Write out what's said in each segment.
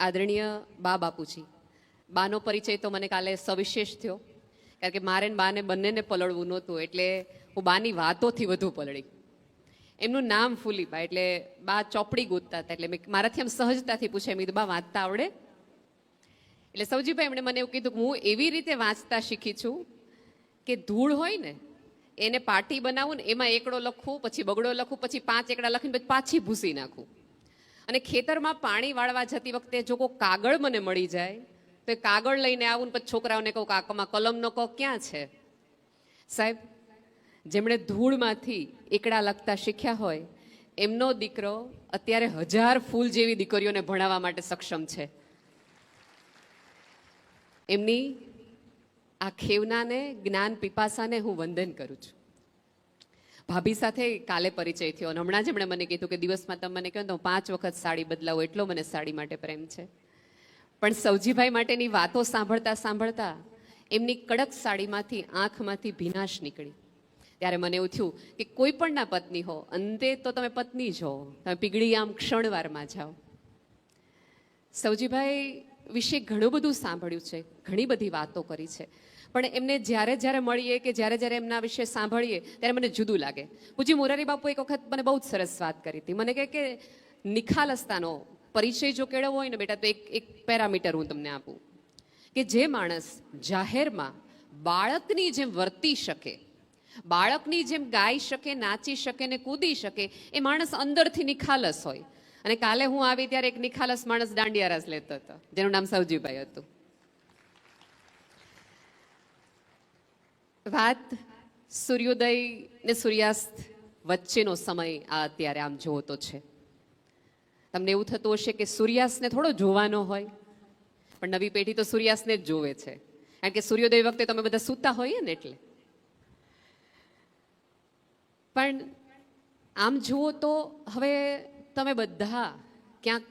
આદરણીય બા બાપુજી. બાનો પરિચય તો મને કાલે સવિશેષ થયો. કારણ કે મારે બાને બંનેને પલળવું નહોતું, એટલે હું બાની વાતોથી વધુ પલળી. એમનું નામ ફૂલીબા, એટલે બા ચોપડી ગોતતા હતા, એટલે મેં મારાથી આમ સહજતાથી પૂછે મેં બા વાંચતા આવડે? એટલે સૌજીભાઈ એમણે મને એવું કીધું કે હું એવી રીતે વાંચતા શીખી છું કે ધૂળ હોય ને, એને પાટી બનાવું ને, એમાં એકડો લખું, પછી બગડો લખું, પછી પાંચ એકડા લખીને પછી પાછી ભૂસી નાખું. અને ખેતરમાં પાણી વાળવા જતી વખતે જો કોઈ કાગળ મને મળી જાય, તો એ કાગળ લઈને આવું ને પછી છોકરાઓને કહું કાકામાં કલમનો કહો ક્યાં છે? સાહેબ, જેમણે ધૂળમાંથી એકડા લખતા શીખ્યા હોય, એમનો દીકરો અત્યારે હજાર ફૂલ જેવી દીકરીઓને ભણાવવા માટે સક્ષમ છે. એમની આ ખેવનાને, જ્ઞાન, પીપાસાને હું વંદન કરું છું. ભાભી સાથે કાલે પરિચય થયો અને હમણાં જ એમણે મને કીધું કે દિવસમાં તમે મને કહો તો પાંચ વખત સાડી બદલાવું, એટલો મને સાડી માટે પ્રેમ છે. પણ સૌજીભાઈ માટેની વાતો સાંભળતા સાંભળતા એમની કડક સાડીમાંથી, આંખમાંથી ભીનાશ નીકળી. ત્યારે મને એવું થયું કે કોઈ પણના પત્ની હો, અંતે તો તમે પત્ની જ હો, તમે પીગળી આમ ક્ષણવારમાં જાઓ. સૌજીભાઈ વિશે ઘણું બધું સાંભળ્યું છે, ઘણી બધી વાતો કરી છે. પણ એમને જ્યારે જ્યારે મળીએ કે જ્યારે જ્યારે એમના વિશે સાંભળીએ, ત્યારે મને જુદું લાગે. પૂજી મોરારી બાપુ એક વખત મને બહુ જ સરસ વાત કરી હતી. મને કહે કે નિખાલસતાનો પરિચય જો કેળવવો હોય ને બેટા, તો એક એક પેરામીટર હું તમને આપું. કે જે માણસ જાહેરમાં બાળકની જેમ વર્તી શકે, બાળકની જેમ ગાઈ શકે, નાચી શકે ને કૂદી શકે, એ માણસ અંદરથી નિખાલસ હોય. અને કાલે હું આવી ત્યારે એક નિખાલસ માણસ દાંડિયા રાસ લેતો હતો, જેનું નામ સૌજીભાઈ હતું. વાત સૂર્યોદય ને સૂર્યાસ્ત વચ્ચેનો સમય આ અત્યારે આમ જોતો છે. તમને એવું થતું હશે કે સૂર્યાસ્તને થોડો જોવાનો હોય, પણ નવી પેઢી તો સૂર્યાસ્તને જ જોવે છે. કારણ કે સૂર્યોદય વખતે તમે બધા સૂતા હોઈએ ને એટલે. પણ આમ જુઓ તો હવે તમે બધા ક્યાંક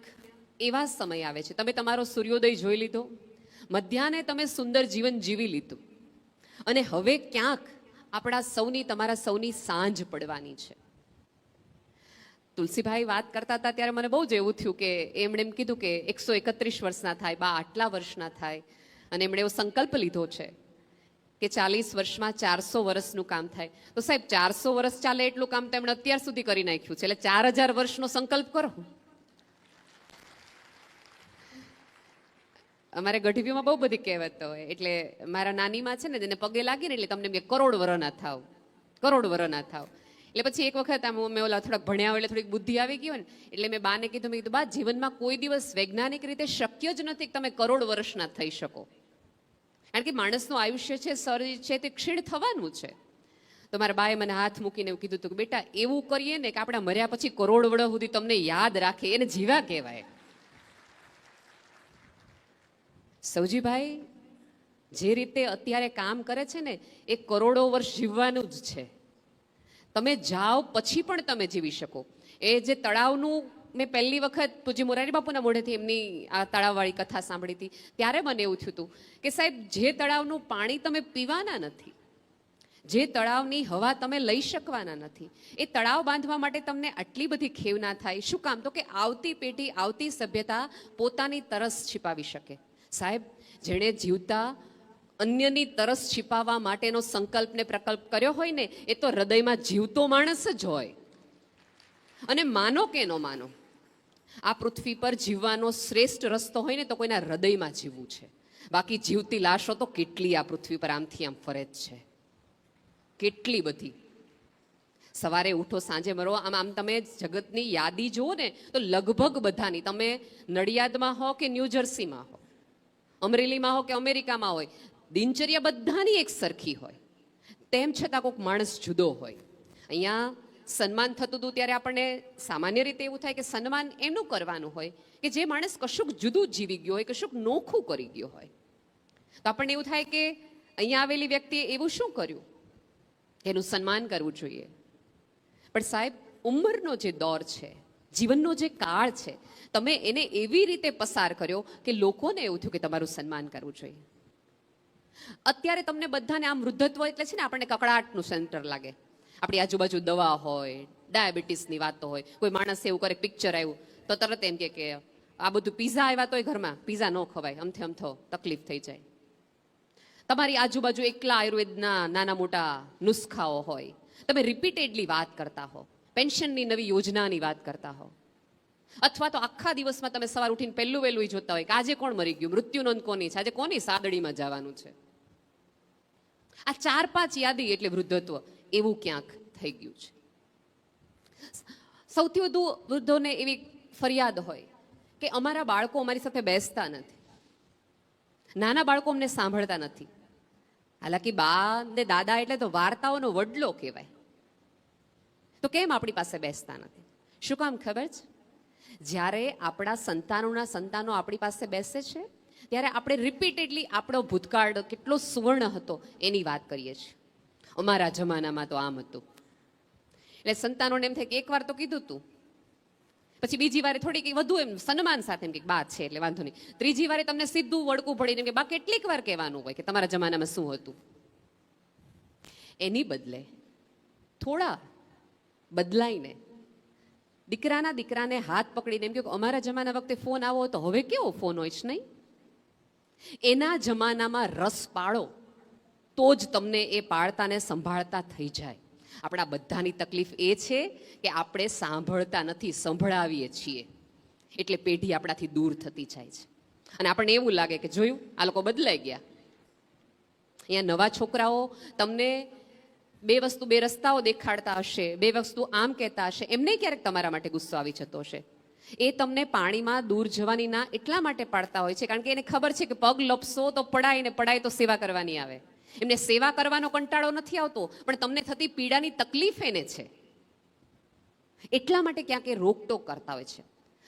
એવા સમય આવે છે. તમે તમારો સૂર્યોદય જોઈ લીધો, મધ્યાહને તમે સુંદર જીવન જીવી લીધું. અને હવે ક્યાંક આપણા સૌની, તમારા સૌની સાંજ પડવાની છે. તુલસીભાઈ વાત કરતા હતા ત્યારે મને બહુ જ એવું થયું કે એમણે એમ કીધું કે એકસો એકત્રીસ વર્ષના થાય, બા આટલા વર્ષના થાય. અને એમણે એવો સંકલ્પ લીધો છે કે ચાલીસ વર્ષમાં ચારસો વર્ષનું કામ થાય. તો સાહેબ, ચારસો વર્ષ ચાલે એટલું કામ તો એમણે અત્યાર સુધી કરી નાખ્યું છે. એટલે ચાર હજાર વર્ષનો સંકલ્પ કરો. અમારે ગઢવીમાં બહુ બધી કહેવતો હોય. એટલે મારા નાનીમાં છે ને તેને પગે લાગી ને એટલે તમને કે કરોડ વરના થાવ. કરોડ વરના થાવ. એટલે પછી એક વખત આમ મેં ઓલા થોડાક ભણ્યા એટલે થોડીક બુદ્ધિ આવી ગઈ હોય ને, એટલે મેં બાને કીધું, મેં કીધું, બા, જીવનમાં કોઈ દિવસ વૈજ્ઞાનિક રીતે શક્ય જ નથી કે તમે કરોડ વર્ષના થઈ શકો. કારણ કે માણસનું આયુષ્ય છે, શરીર છે, તે ક્ષીણ થવાનું છે. તો મારા બાએ મને હાથ મૂકીને એવું કીધું હતું કે, બેટા, એવું કરીએ ને કે આપણા મર્યા પછી કરોડ વડો સુધી તમને યાદ રાખે, એને જીવા કહેવાય. સૌજીભાઈ જે રીતે અત્યારે કામ કરે છે ને, એ કરોડો વર્ષ જીવવાનું જ છે. તમે જાઓ પછી પણ તમે જીવી શકો. એ જે તળાવનું મેં પહેલી વખત પૂજી મોરારી બાપુના મોઢેથી એમની આ તળાવવાળી કથા સાંભળી હતી, ત્યારે મને એવું થયું હતું કે સાહેબ, જે તળાવનું પાણી તમે પીવાના નથી, જે તળાવની હવા તમે લઈ શકવાના નથી, એ તળાવ બાંધવા માટે તમને આટલી બધી ખેવ ના થાય. શું કામ? તો કે આવતી પેઢી, આવતી સભ્યતા પોતાની તરસ છિપાવી શકે. સાહેબ, જેણે જીવતા અન્યની તરસ છીપાવવા માટેનો સંકલ્પને પ્રકલ્પ કર્યો હોય ને, એ તો હૃદયમાં જીવતો માણસ જ હોય. અને માનો કે ન માનો, આ પૃથ્વી પર જીવવાનો શ્રેષ્ઠ રસ્તો હોય ને, તો કોઈના હૃદયમાં જીવવું છે. બાકી જીવતી લાશો તો કેટલી આ પૃથ્વી પર આમથી આમ ફરે જ છે. કેટલી બધી. સવારે ઉઠો, સાંજે મરો, આમ આમ તમે જગતની યાદી જુઓ ને, તો લગભગ બધાની. તમે નડિયાદમાં હો કે ન્યૂ જર્સીમાં હો? અમરેલીમાં હો કે અમેરિકામાં હોય, દિનચર્યા બધાની એક સરખી હોય. તેમ છતાં કોઈક માણસ જુદો હોય. અહીંયા સન્માન થતું હતું ત્યારે આપણને સામાન્ય રીતે એવું થાય કે સન્માન એનું કરવાનું હોય કે જે માણસ કશુંક જુદું જીવી ગયો હોય, કશુંક નોખું કરી ગયો હોય. તો આપણને એવું થાય કે અહીંયા આવેલી વ્યક્તિએ એવું શું કર્યું? એનું સન્માન કરવું જોઈએ. પણ સાહેબ, ઉંમરનો જે દોર છે જીવનનો જે કાળ છે, તમે એને એવી રીતે પસાર કર્યો કે લોકોને એવું થયું કે તમારું સન્માન કરવું જોઈએ. અત્યારે તમને બધાને આમ વૃદ્ધત્વ એટલે છે ને આપણને કકડાટનું સેન્ટર લાગે. આપણી આજુબાજુ દવા હોય, ડાયાબિટીસની વાતો હોય, કોઈ માણસ એવું કરે પિક્ચર આવ્યું, તો તરત એમ કે આ બધું પીઝા આવ્યા તોય ઘરમાં પીઝા ન ખવાય, અમથે અમથો તકલીફ થઈ જાય. તમારી આજુબાજુ એકલા આયુર્વેદના નાના મોટા નુસ્ખાઓ હોય, તમે રિપીટેડલી વાત કરતા હો. પેન્શનની નવી યોજનાની વાત કરતા હો અથવા તો આખા દિવસમાં તમે સવાર ઉઠીને પહેલું વહેલું જોતા હોય કે આજે કોણ મરી ગયું, મૃત્યુ નોંધ કોની છે? આજે કોની સાદડીમાં જવાનું છે? આ ચાર પાંચ યાદી એટલે વૃદ્ધત્વ, એવું ક્યાંક થઈ ગયું છે. સૌથી વધુ વૃદ્ધોને એવી ફરિયાદ હોય કે અમારા બાળકો અમારી સાથે બેસતા નથી. નાના બાળકો અમને સાંભળતા નથી. હાલાકી બા ને દાદા એટલે તો વાર્તાઓનો વડલો કહેવાય. તો કેમ આપણી પાસે બેસતા નથી? શું કામ ખબર છે? જ્યારે આપણા સંતાનોના સંતાનો આપણી પાસે બેસે છે, ત્યારે આપણે રિપીટેડલી આપણો ભૂતકાળ કેટલો સુવર્ણ હતો એની વાત કરીએ છીએ. અમારા જમાનામાં તો આમ હતું. એટલે સંતાનોને એમ થાય કે એકવાર તો કીધું તું. પછી બીજી વારે થોડીક વધુ એમ સન્માન સાથે એમ કે બા છે એટલે વાંધો નહીં. ત્રીજી વારે તમને સીધું વળકું એમ કે બા કેટલીક વાર કહેવાનું હોય કે તમારા જમાનામાં શું હતું? એની બદલે થોડા બદલાઈને. દીકરાના દીકરાને હાથ પકડીને એમ કે અમારા જમાના વખતે ફોન આવો તો હવે કેવો ફોન હોય છે નહીં? એના જમાનામાં રસ પાળો તો જ તમને એ પાળતાને સંભાળતા થઈ જાય. આપણા બધાની તકલીફ એ છે કે આપણે સાંભળતા નથી, સંભળાવીએ છીએ. એટલે પેઢી આપણાથી દૂર થતી જાય છે. અને આપણને એવું લાગે કે જોયું, આ લોકો બદલાઈ ગયા. અહીંયા નવા છોકરાઓ તમને બે વસ્તુ બે રસ્તાઓ દેખાડતા હશે, બે વસ્તુ આમ કહેતા હશે, એમને ક્યારેક તમારા માટે ગુસ્સો આવી જતો હશે. એ તમને પાણીમાં દૂર જવાની ના એટલા માટે પાડતા હોય છે, કારણ કે એને ખબર છે કે પગ લપસો તો પડાય ને પડાય તો સેવા કરવાની આવે. એમને સેવા કરવાનો કંટાળો નથી આવતો, પણ તમને થતી પીડાની તકલીફ એને છે. એટલા માટે ક્યાંક એ રોકટોક કરતા હોય છે.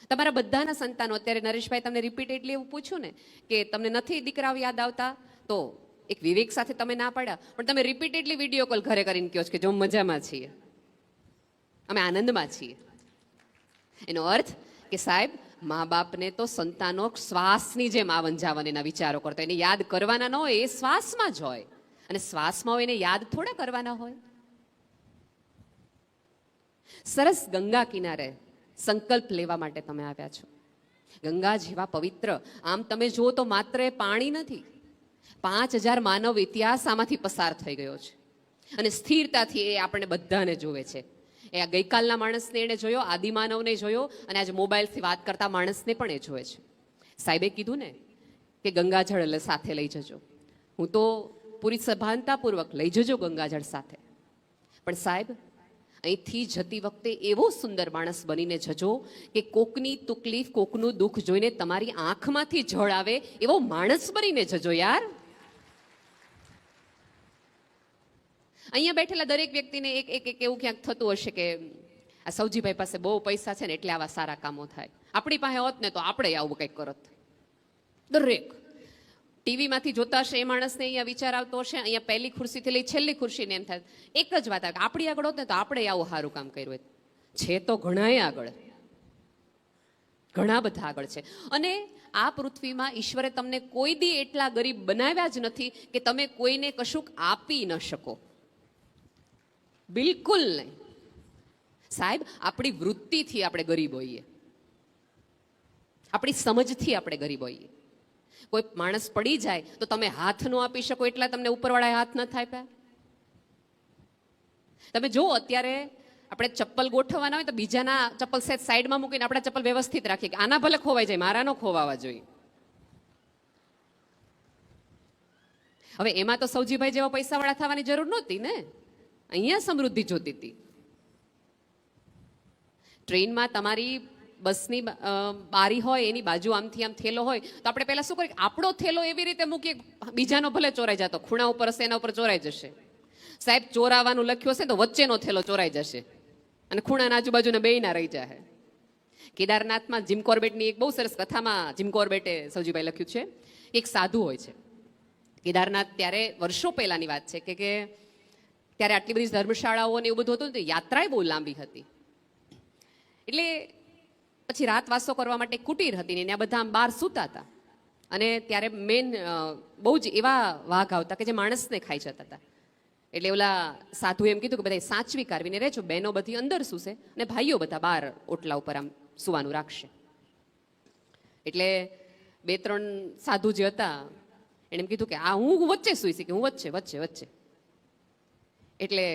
તમારા બધાના સંતાનો, અત્યારે નરેશભાઈ તમને રિપીટેડલી એવું પૂછ્યું ને, કે તમને નથી દીકરાઓ યાદ આવતા? તો એક વિવેક સાથે તમે ના પાડ્યા, પણ તમે રિપીટેડલી વીડિયો કોલ ઘરે કરીને કહો છો કે જો મજામાં છીએ. અમે આનંદમાં છીએ. એનો અર્થ કે સાહેબ, મા બાપને તો સંતાનો શ્વાસની જેમ આવન જાવન એના વિચારો કરતો એને યાદ કરવાના ન હોય, એ શ્વાસમાં જ હોય. અને શ્વાસમાં હોય એને યાદ થોડા કરવાના હોય. સરસ ગંગા કિનારે સંકલ્પ લેવા માટે તમે આવ્યા છો. ગંગા જેવા પવિત્ર, આમ તમે જુઓ તો માત્ર એ પાણી નથી પાંચ હજાર માનવ ઇતિહાસ આમાંથી પસાર થઈ ગયો છે. અને સ્થિરતાથી એ આપણને બધાને જોવે છે. એ આ ગઈકાલના માણસને એણે જોયો, આદિમાનવને જોયો, અને આજે મોબાઈલથી વાત કરતા માણસને પણ એ જોવે છે. સાહેબે કીધું ને કે ગંગાજળ સાથે લઈ જજો. હું તો પૂરી સભાનતાપૂર્વક લઈ જજો ગંગાજળ સાથે. પણ સાહેબ, અહીંથી જતી વખતે એવો સુંદર માણસ બનીને જજો કે કોકની તકલીફ, કોકનું દુઃખ જોઈને તમારી આંખમાંથી જળ આવે એવો માણસ બનીને જજો યાર. અહીંયા બેઠેલા દરેક વ્યક્તિને એક એક એક એવું ક્યાંક થતું હશે કે, આ સૌજીભાઈ પાસે બહુ પૈસા છે ને એટલે આવા સારા કામો થાય. આપણી પાસે હોત ને તો આપણે આવું કંઈક કરત. દરેક. ટીવીમાંથી જોતા હશે એ માણસને અહીંયા વિચાર આવતો હશે. અહીંયા પહેલી ખુરશીથી લઈ છેલ્લી ખુરશીને એમ થાય. એક જ વાત આપણી આગળ હોત ને તો આપણે આવું સારું કામ કર્યું હોત. છે તો ઘણાય આગળ. ઘણા બધા આગળ છે. અને આ પૃથ્વીમાં ઈશ્વરે તમને કોઈ દી એટલા ગરીબ બનાવ્યા જ નથી કે તમે કોઈને કશુંક આપી ન શકો. બિલકુલ નહીં. સાહેબ, આપણી વૃત્તિથી આપણે ગરીબ હોઈએ. આપણી સમજથી આપણે ગરીબ હોઈએ. કોઈ માણસ પડી જાય તો તમે હાથ ન આપી શકો એટલા તમને ઉપરવાળા હાથ ન થાય પ્યા તમે જો અત્યારે આપણે ચપ્પલ ગોઠવવાના હોય તો બીજાના ચપ્પલ સેટ સાઈડમાં મૂકીને આપણા ચપ્પલ વ્યવસ્થિત રાખીએ કે આના ભલે ખોવાઈ જાય મારા ન ખોવાવા જોઈએ. હવે એમાં તો સૌજીભાઈ જેવા પૈસાવાળા થવાની જરૂર નહોતી ને? અહીંયા સમૃદ્ધિ જોતી હતી. ટ્રેનમાં તમારી બસની બારી હોય, એની બાજુ આમથી આમ થેલો હોય, તો આપણે પહેલાં શું કરીએ? આપણો થેલો એવી રીતે મૂકીએ, બીજાનો ભલે ચોરાઈ જતો, ખૂણા ઉપર હશે, એના ઉપર ચોરાઈ જશે. સાહેબ, ચોરાવાનું લખ્યું હશે તો વચ્ચેનો થેલો ચોરાઈ જશે. અને ખૂણાના આજુબાજુના બેયના રહી જાય કેદારનાથમાં જીમ કોર્બેટની એક બહુ સરસ કથામાં જીમ કોર્બેટે સૌજીભાઈ લખ્યું છે. એક સાધુ હોય છે. કેદારનાથ ત્યારે વર્ષો પહેલાંની વાત છે કે કે ત્યારે આટલી બધી ધર્મશાળાઓ ને એવું બધું હતું તો યાત્રાએ બહુ લાંબી હતી. એટલે પછી રાત વાસો કરવા માટે કુટીર હતી ને ત્યાં બધા બહાર સૂતા હતા. અને ત્યારે મેન બહુ જ એવા વાઘ આવતા કે જે માણસને ખાઈ જતા હતા. એટલે ઓલા સાધુ એમ કીધું કે બધા સાચવી કાઢવીને રહેજો, બહેનો બધી અંદર સૂશે અને ભાઈઓ બધા બહાર ઓટલા ઉપર આમ સુવાનું રાખશે. એટલે બે ત્રણ સાધુ જે હતા એણે એમ કીધું કે આ હું વચ્ચે સુઈ કે હું વચ્ચે વચ્ચે વચ્ચે. એટલે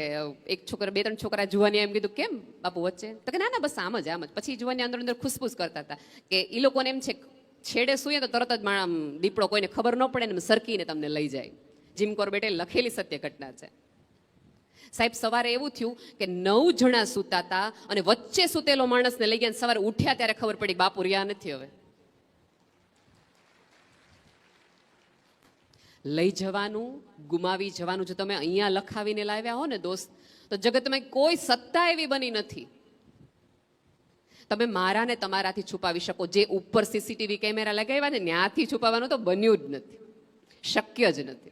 એક છોકરા, બે ત્રણ છોકરા જુવાની એમ કીધું, કેમ બાપુ વચ્ચે? તો કે, ના ના, બસ આમ જ આમ જ. પછી જુવાની અંદર અંદર ખુસફુસ કરતા હતા કે એ લોકોને એમ છે છેડે સૂઈએ તો તરત જ માણમ દીપડો કોઈને ખબર ન પડે ને સરકીને તમને લઈ જાય. જીમ કોર્બેટે લખેલી સત્ય ઘટના છે. સાહેબ, સવારે એવું થયું કે નવ જણા સૂતા હતા અને વચ્ચે સૂતેલો માણસને લઈ ગયા સવારે ઉઠ્યા ત્યારે ખબર પડી બાપુ રહ્યા નથી હવે. લઈ જવાનું, ગુમાવી જવાનું. જો તમે અહીંયા લખાવીને લાવ્યા હો ને દોસ્ત, તો જગતમાં કોઈ સત્તા એવી બની નથી. તમે મારાને તમારાથી છુપાવી શકો. જે ઉપર સીસીટીવી કેમેરા લગાવ્યા ને ત્યાંથી છુપાવવાનું તો બન્યું જ નથી. શક્ય જ નથી.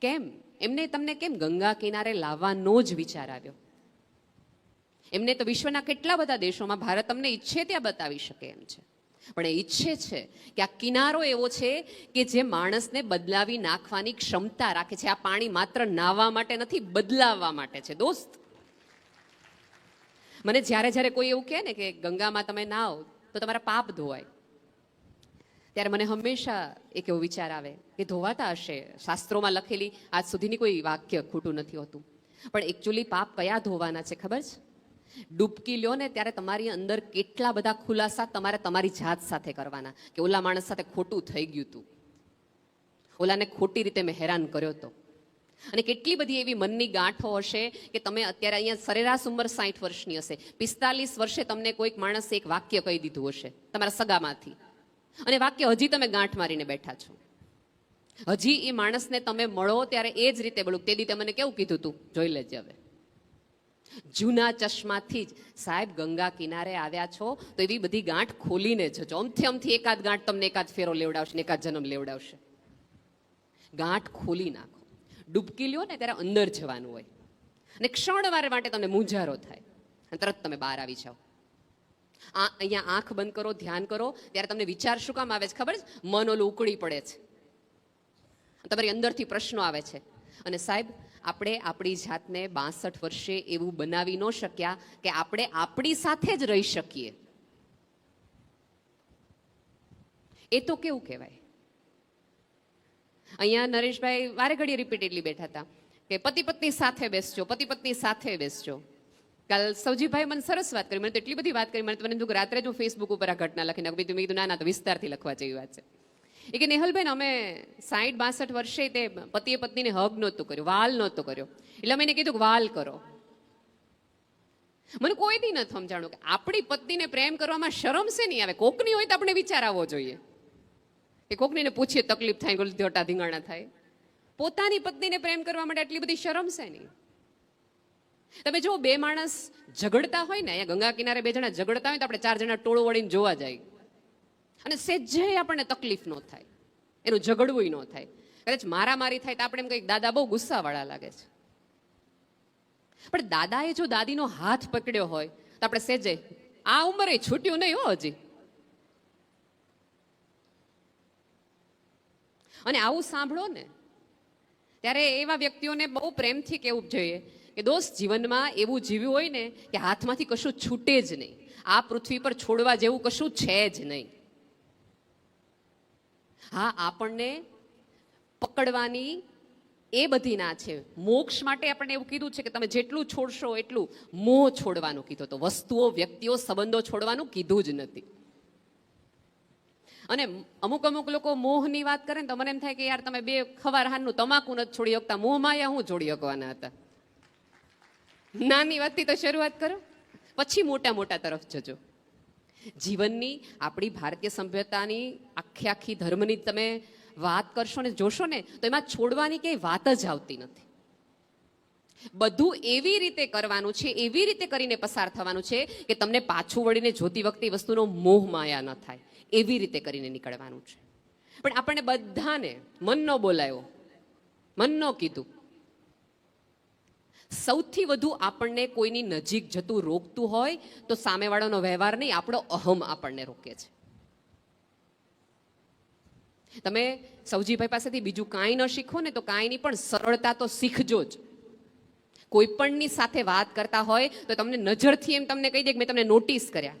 કેમ? એમને તમને કેમ ગંગા કિનારે લાવવાનો જ વિચાર આવ્યો? એમને તો વિશ્વના કેટલા બધા દેશોમાં ભારત તમને ઈચ્છે ત્યાં બતાવી શકે એમ છે. પણ એ ઈચ્છે છે કે આ કિનારો એવો છે કે જે માણસને બદલાવી નાખવાની ક્ષમતા રાખે છે. આ પાણી માત્ર નાહવા માટે નથી, બદલાવવા માટે છે. દોસ્ત, મને જ્યારે જ્યારે કોઈ એવું કહે ને કે ગંગામાં તમે નાહો, તો તમારા પાપ ધોવાય. ત્યારે મને હંમેશા એક એવો વિચાર આવે કે ધોવાતા હશે. શાસ્ત્રોમાં લખેલી આજ સુધીની કોઈ વાક્ય ખોટું નથી હોતું. પણ એકચ્યુઅલી પાપ કયા ધોવાના છે ખબર છે? ડૂબકી લ્યો ને ત્યારે તમારી અંદર કેટલા બધા ખુલાસા તમારે તમારી જાત સાથે કરવાના. કે ઓલા માણસ સાથે ખોટું થઈ ગયું હતું ઓલાને ખોટી રીતે મેં હેરાન કર્યો હતો અને કેટલી બધી એવી મનની ગાંઠો હશે કે તમે અત્યારે અહીંયા સરેરાશ ઉંમર સાઠ વર્ષની હશે. પિસ્તાલીસ વર્ષે તમને કોઈક માણસે એક વાક્ય કહી દીધું હશે, તમારા સગામાંથી. અને વાક્ય હજી તમે ગાંઠ મારીને બેઠા છો. હજી એ માણસને તમે મળો ત્યારે એ જ રીતે બોલું. તે દી મને કેવું કીધું તું? જોઈ લેજે હવે. જૂના ચશ્માથી જ. સાહેબ, ગંગા કિનારે આવ્યા છો તો એવી બધી ગાંઠ ખોલીને જજો અમથી અમથી એકાદ ગાંઠ તમને એકાદ ફેરો લેવડાવશે ને એકાદ જન્મ લેવડાવશે. ગાંઠ ખોલી નાખો. ડૂબકી લ્યો ને ત્યારે અંદર જવાનું હોય. અને ક્ષણવાર માટે તમને મૂંઝારો થાય. અને તરત તમે બહાર આવી જાઓ. આ અહીંયા આંખ બંધ કરો, ધ્યાન કરો. ત્યારે તમને વિચાર શું કામ આવે છે ખબર છે? મન ઓલું ઉકળી પડે છે. તમારી અંદરથી પ્રશ્નો આવે છે. અને સાહેબ આપણે આપણી જાતને બાસઠ વર્ષે એવું બનાવી ન શક્યા કે આપણે આપણી સાથે જ રહી શકીએ. એ તો કેવું કહેવાય? અહીંયા નરેશભાઈ વારે ઘડીએ રિપીટેડલી બેઠા હતા કે પતિ પત્ની સાથે બેસજો, પતિ પત્ની સાથે બેસજો. કાલ સૌજીભાઈ મને સરસ વાત કરી, મને તો એટલી બધી વાત કરી, મને તો મને રાત્રે જો ફેસબુક ઉપર આ ઘટના લખી નાખું. મેં કીધું, ના ના, તો વિસ્તારથી લખવા જેવી વાત છે. એ કે નેહલબેન, અમે સાઠ બાસઠ વર્ષે તે પતિએ પત્નીને હગ નહોતું કર્યું, વાલ નહોતો કર્યો. એટલે અમે એને કીધું કે વાલ કરો. મને કોઈ દી નથી સમજાણું કે આપણી પત્નીને પ્રેમ કરવામાં શરમ છે નહીં આવે? કોકની હોય તો આપણે વિચાર આવવો જોઈએ. કે કોકનીને પૂછીએ, તકલીફ થાય, ગોલ ધોટા ધીંગાણા થાય. પોતાની પત્નીને પ્રેમ કરવા માટે આટલી બધી શરમ છે નહીં તમે જો બે માણસ ઝઘડતા હોય ને, અહીંયા ગંગા કિનારે બે જણા ઝઘડતા હોય તો આપણે ચાર જણા ટોળું વળીને જોવા જાય. અને સેજે આપણને તકલીફ ન થાય. એનું ઝઘડવું ન થાય. કદાચ મારામારી થાય તો આપણે એમ કંઈક દાદા બહુ ગુસ્સાવાળા લાગે છે. પણ દાદાએ જો દાદીનો હાથ પકડ્યો હોય તો આપણે સેજે આ ઉંમરે છૂટ્યું નહીં હો હજી. અને આવું સાંભળો ને, ત્યારે એવા વ્યક્તિઓને બહુ પ્રેમથી કહેવું જોઈએ કે દોસ્ત જીવનમાં એવું જીવ્યું હોય ને કે હાથમાંથી કશું છૂટે જ નહીં. આ પૃથ્વી પર છોડવા જેવું કશું છે જ નહીં. હા, આપણને પકડવાની એ બધી ના છે. મોક્ષ માટે આપણને એવું કીધું છે કે તમે જેટલું છોડશો એટલું મોહ છોડવાનું કીધું તો વસ્તુઓ, વ્યક્તિઓ, સંબંધો છોડવાનું કીધું જ નથી. અને અમુક અમુક લોકો મોહની વાત કરે ને તો મને એમ થાય કે યાર તમે બે ખવાર હાનનું તમાકુ નથી છોડી શકતા. મોહમાં યા હું છોડી શકવાના હતા? નાની વાતથી તો શરૂઆત કરો. પછી મોટા મોટા તરફ જજો. જીવનની, આપણી ભારતીય સભ્યતાની, આખી આખી ધર્મની તમે વાત કરશો ને જોશો ને, તો એમાં છોડવાની કંઈ વાત જ આવતી નથી. બધું એવી રીતે કરવાનું છે, એવી રીતે કરીને પસાર થવાનું છે કે તમને પાછું વળીને જોતી વખતે વસ્તુનો મોહ માયા ન થાય. એવી રીતે કરીને નીકળવાનું છે. પણ આપણને બધાને મનનો બોલાયો મન ન કીધું. સૌથી વધુ આપણને કોઈની નજીક જતું રોકતું હોય તો સામેવાળાનો વ્યવહાર નહીં, આપણો અહમ આપણને રોકે છે. તમે સૌજીભાઈ પાસેથી બીજું કાંઈ ન શીખો ને તો કાંઈ નહીં પણ સરળતા તો શીખજો જ. કોઈ પણની સાથે વાત કરતા હોય તો તમને નજરથી એમ તમને કહી દે કે મેં તમને નોટિસ કર્યા.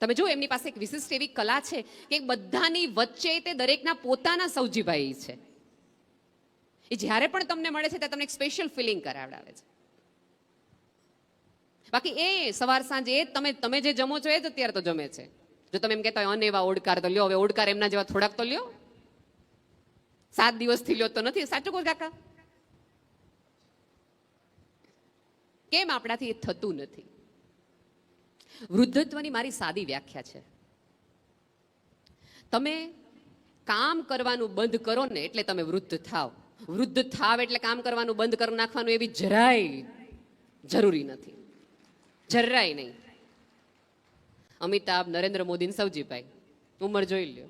તમે જો એમની પાસે એક વિશિષ્ટ એવી કલા છે કે બધાની વચ્ચે તે દરેકના પોતાના સૌજીભાઈ છે. એ જ્યારે પણ તમને મળે છે, ત્યારે તમને એક સ્પેશિયલ ફિલિંગ કરાવડાવે છે. બાકી એ સવાર સાંજ એ તમે તમે જે જમો છો, એ જ અત્યારે તો જમે છે. જો તમે એમ કહેતા હોય અન એવા ઓડકાર તો લ્યો, હવે ઓડકાર એમના જેવા થોડાક તો લ્યો. સાત દિવસથી લ્યો તો નથી. સાચું કહું કાકા? કેમ આપણાથી એ થતું નથી? વૃદ્ધત્વની મારી સાદી વ્યાખ્યા છે. તમે કામ કરવાનું બંધ કરો ને, એટલે તમે વૃદ્ધ થાવ વૃદ્ધ થાવ એટલે કામ કરવાનું, બંધ કરી નાખવાનું એવી જરાય જરૂરી નથી. જરાય નહીં. અમિતાભ, નરેન્દ્ર મોદી સૌજીભાઈ ઉંમર જોઈ લ્યો.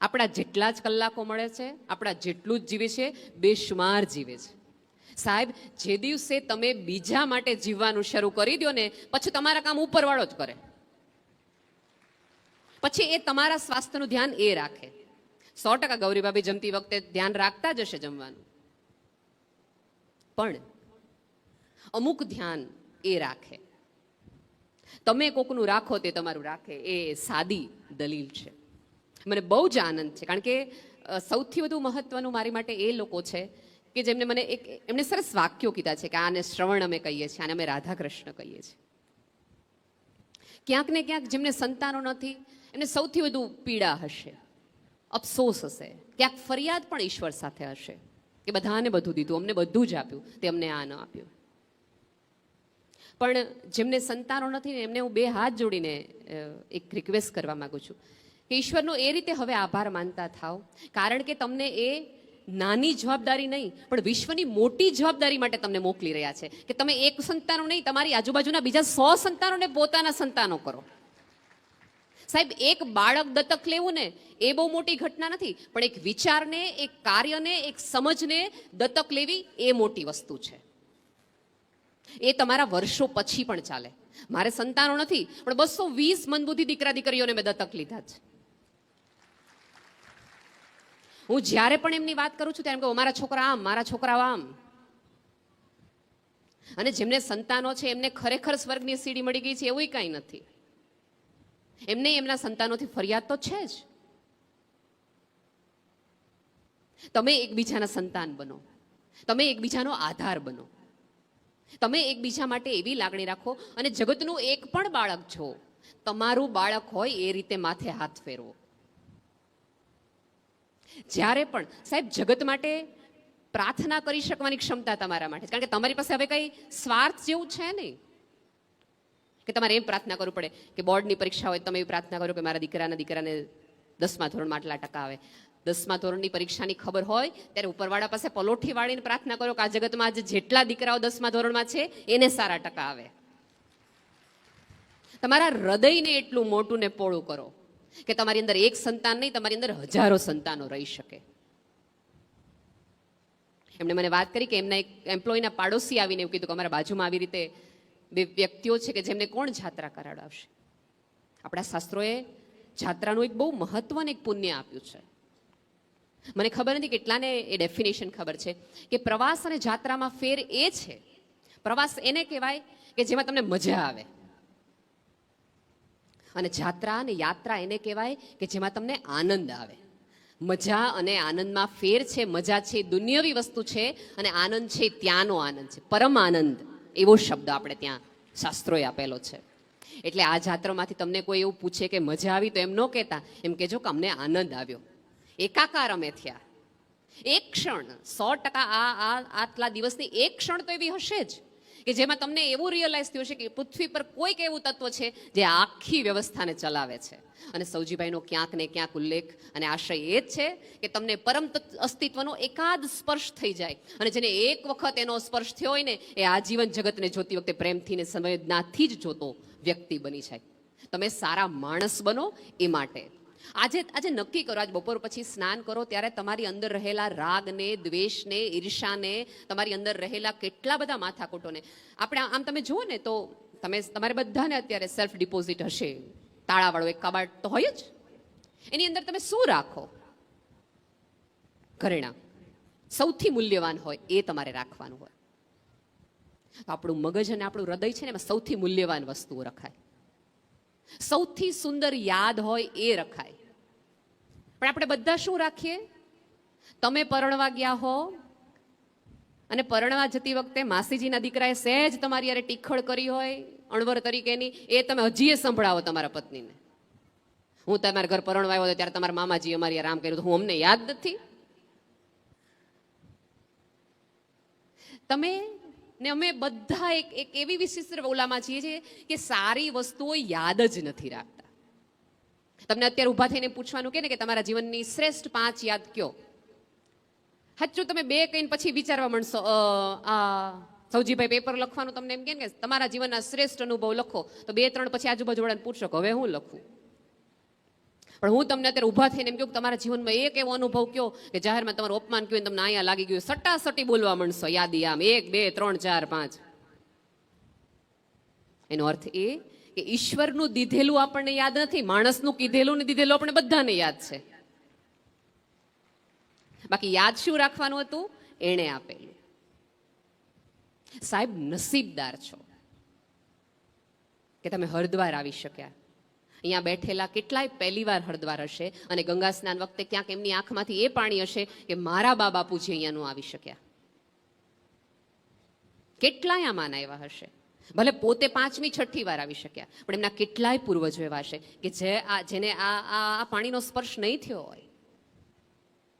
આપણા જેટલા જ કલાકો મળે છે, આપણા જેટલું જ જીવે છે, બેશુમાર જીવે છે. સાહેબ, જે દિવસે તમે બીજા માટે જીવવાનું શરૂ કરી દો ને, પછી તમારા કામ ઉપરવાળો જ કરે. પછી એ તમારા સ્વાસ્થ્યનું ધ્યાન એ રાખે. સો ટકા ગૌરીભાભી જમતી વખતે ધ્યાન રાખતા જ હશે જમવાનું. પણ અમુક ધ્યાન એ રાખે. તમે કોકનું રાખો તે તમારું રાખે. એ સાદી દલીલ છે. મને બહુ જ આનંદ છે. કારણ કે સૌથી વધુ મહત્વનું મારી માટે એ લોકો છે કે જેમને મને એક, એમણે સરસ વાક્યો કીધા છે કે આને શ્રવણ અમે કહીએ છીએ, આને અમે રાધાકૃષ્ણ કહીએ છીએ. ક્યાંક ને ક્યાંક જેમને સંતાનો નથી, એમને સૌથી વધુ પીડા હશે. અફસોસ હશે. ક્યાંક ફરિયાદ પણ ઈશ્વર સાથે હશે. કે બધાને બધું દીધું, અમને બધું જ આપ્યું તે અમને આ ન આપ્યું. પણ જેમને સંતાનો નથી ને, એમને હું બે હાથ જોડીને એક રિક્વેસ્ટ કરવા માગું છું. કે ઈશ્વરનો એ રીતે હવે આભાર માનતા થાવ. કારણ કે તમને એ નાની જવાબદારી નહીં, પણ વિશ્વની મોટી જવાબદારી માટે તમને મોકલી રહ્યા છે. કે તમે એક સંતાનો નહીં, તમારી આજુબાજુના બીજા સો સંતાનોને પોતાના સંતાનો કરો. સાહેબ, એક બાળક દત્તક લેવું ને એ બહુ મોટી ઘટના નથી, પણ એક વિચારને, એક કાર્યને, એક સમજને દત્તક લેવી એ મોટી વસ્તુ છે. એ તમારા વર્ષો પછી પણ ચાલે. મારે સંતાનો નથી, પણ બસો વીસ મનબુદ્ધિ દીકરા દીકરીઓને મેં દત્તક લીધા છે. હું જ્યારે પણ એમની વાત કરું છું, ત્યારે એમ કહું મારા છોકરા આમ, મારા છોકરાઓ આમ. અને જેમને સંતાનો છે, એમને ખરેખર સ્વર્ગની સીડી મળી ગઈ છે, એવું કાંઈ નથી. એમને એમના સંતાનોથી ફરિયાદ તો છે જ. તમે એકબીજાના સંતાન બનો. તમે એકબીજાનો આધાર બનો. તમે એકબીજા માટે એવી લાગણી રાખો અને જગતનું એક પણ બાળક છો. તમારું બાળક હોય એ રીતે માથે હાથ ફેરવો. જ્યારે પણ સાહેબ જગત માટે પ્રાર્થના કરી શકવાની ક્ષમતા તમારા માટે કારણ કે તમારી પાસે હવે કંઈ સ્વાર્થ જેવું છે નહીં. કે તમારે એમ પ્રાર્થના કરવું પડે કે બોર્ડની પરીક્ષા હોય તમે એવી પ્રાર્થના કરો કે મારા દીકરાના દીકરાને દસમા ધોરણમાં આટલા ટકા આવે. દસમા ધોરણની પરીક્ષાની ખબર હોય ત્યારે ઉપરવાળા પાસે પલોઠી વાળીને પ્રાર્થના કરો કે આ જગતમાં આજે જેટલા દીકરાઓ દસમા ધોરણમાં છે, એને સારા ટકા આવે. તમારા હૃદયને એટલું મોટું ને પોળું કરો કે તમારી અંદર એક સંતાન નહીં, તમારી અંદર હજારો સંતાનો રહી શકે. એમણે મને વાત કરી કે એમના એક એમ્પ્લોયના પાડોશી આવીને એવું કીધું કે અમારા બાજુમાં આવી રીતે બે વ્યક્તિઓ છે કે જેમને કોણ જાત્રા કરાવડાવશે? આપણા શાસ્ત્રોએ જાત્રાનું એક બહુ મહત્વનું એક પુણ્ય આપ્યું છે. મને ખબર નથી કેટલાને એ ડેફિનેશન ખબર છે કે પ્રવાસ અને જાત્રામાં ફેર એ છે. પ્રવાસ એને કહેવાય કે જેમાં તમને મજા આવે. અને જાત્રા અને યાત્રા એને કહેવાય કે જેમાં તમને આનંદ આવે. મજા અને આનંદમાં ફેર છે, મજા છે, દુનિયાવી વસ્તુ છે અને આનંદ છે, ત્યાંનો આનંદ છે, પરમ આનંદ. એવો શબ્દ આપણે ત્યાં શાસ્ત્રોએ આપેલો છે. એટલે આ જાત્રામાંથી તમને કોઈ એવું પૂછે કે મજા આવી તો એમ ન કહેતા, એમ કહેજો કે અમને આનંદ આવ્યો. એકાકાર અમે થયા. એક ક્ષણ, સો ટકા આ આટલા દિવસની એક ક્ષણ તો એવી હશે જ. કે જેમાં તમને એવું રિયલાઇઝ થયું છે કે પૃથ્વી પર કોઈક એવું તત્વ છે જે આખી વ્યવસ્થાને ચલાવે છે. અને સૌજીભાઈનો ક્યાંક ને ક્યાંક ઉલ્લેખ અને આશય એ જ છે કે તમને પરમ અસ્તિત્વનો એકાદ સ્પર્શ થઈ જાય. અને જેને એક વખત એનો સ્પર્શ થયો હોય ને, એ આજીવન જગતને જોતી વખતે પ્રેમથી ને સંવેદનાથી જ જોતો વ્યક્તિ બની જાય. તમે સારા માણસ બનો એ માટે. આજે આજે નક્કી કરો, આજ બપોર પછી સ્નાન કરો, ત્યારે તમારી અંદર રહેલા રાગને, દ્વેષને, ઈર્ષાને, તમારી અંદર રહેલા કેટલા બધા માથાકૂટોને. આપણે આમ તમે જુઓ ને તો તમે તમારે બધાને અત્યારે સેલ્ફ ડિપોઝિટ હશે. તાળાવાળો એક કબાટ તો હોય જ. એની અંદર તમે શું રાખો? ઘરેણા. સૌથી મૂલ્યવાન હોય એ તમારે રાખવાનું હોય. આપણું મગજ અને આપણું હૃદય છે ને એમાં સૌથી મૂલ્યવાન વસ્તુઓ રખાય. સૌથી સુંદર યાદ હોય એ રખાય. પણ આપણે બધા શું રાખીએ? તમે પરણવા ગયા હો અને પરણવા જતી વખતે માસીજીના દીકરાએ સહેજ તમારી યારે ટીખળ કરી હોય, અણવર તરીકેની, એ તમે હજીએ સંભળાવો તમારા પત્નીને. હું તમારા ઘર પરણવા આવ્યો ત્યારે તમારા મામાજી અમારી આરામ કર્યું. હું અમને યાદ નથી. તમે ને અમે બધા એક એક એવી વિશિષ્ટ ઓલામાં છીએ છીએ કે સારી વસ્તુઓ યાદ જ નથી રાખતા. તમને અત્યારે ઊભા થઈને પૂછવાનું કે ને કે તમારા જીવનની શ્રેષ્ઠ પાંચ યાદ કયો? હાચું તમે બે કહીને પછી વિચારવા માંડશો. આ સૌજીભાઈ પેપર લખવાનું તમને એમ કે તમારા જીવનના શ્રેષ્ઠ અનુભવ લખો. તો બે ત્રણ પછી આજુબાજુવાળાને પૂછશો કે હવે હું લખું? પણ હું તમને અત્યારે ઊભા થઈને એમ કહું કે તમારા જીવનમાં એક એવો અનુભવ કયો કે જાહેરમાં તમારું અપમાન કયું તમને અહીંયા લાગી ગયું સટ્ટાસટી બોલવા માંડશો, યાદી આમ, એક, બે, ત્રણ, ચાર, પાંચ. એનો અર્થ એ કે ઈશ્વરનું દીધેલું આપણને યાદ નથી, માણસનું કીધેલું ને દીધેલું આપણે બધાને યાદ છે. બાકી યાદ શું રાખવાનું હતું? એણે આપેલું. સાહેબ, નસીબદાર છો કે તમે હરદ્વાર આવી શક્યા. અહીંયા બેઠેલા કેટલાય પહેલી વાર હરદ્વાર હશે અને ગંગા સ્નાન વખતે ક્યાંક એમની આંખમાંથી એ પાણી હશે કે મારા બા બાપુજી અહીંયાનું આવી શક્યા. કેટલાય આમાંના એવા હશે. ભલે પોતે પાંચમી, છઠ્ઠી વાર આવી શક્યા, પણ એમના કેટલાય પૂર્વજો એવા હશે કે જે આ, જેને આ આ પાણીનો સ્પર્શ નહીં થયો હોય.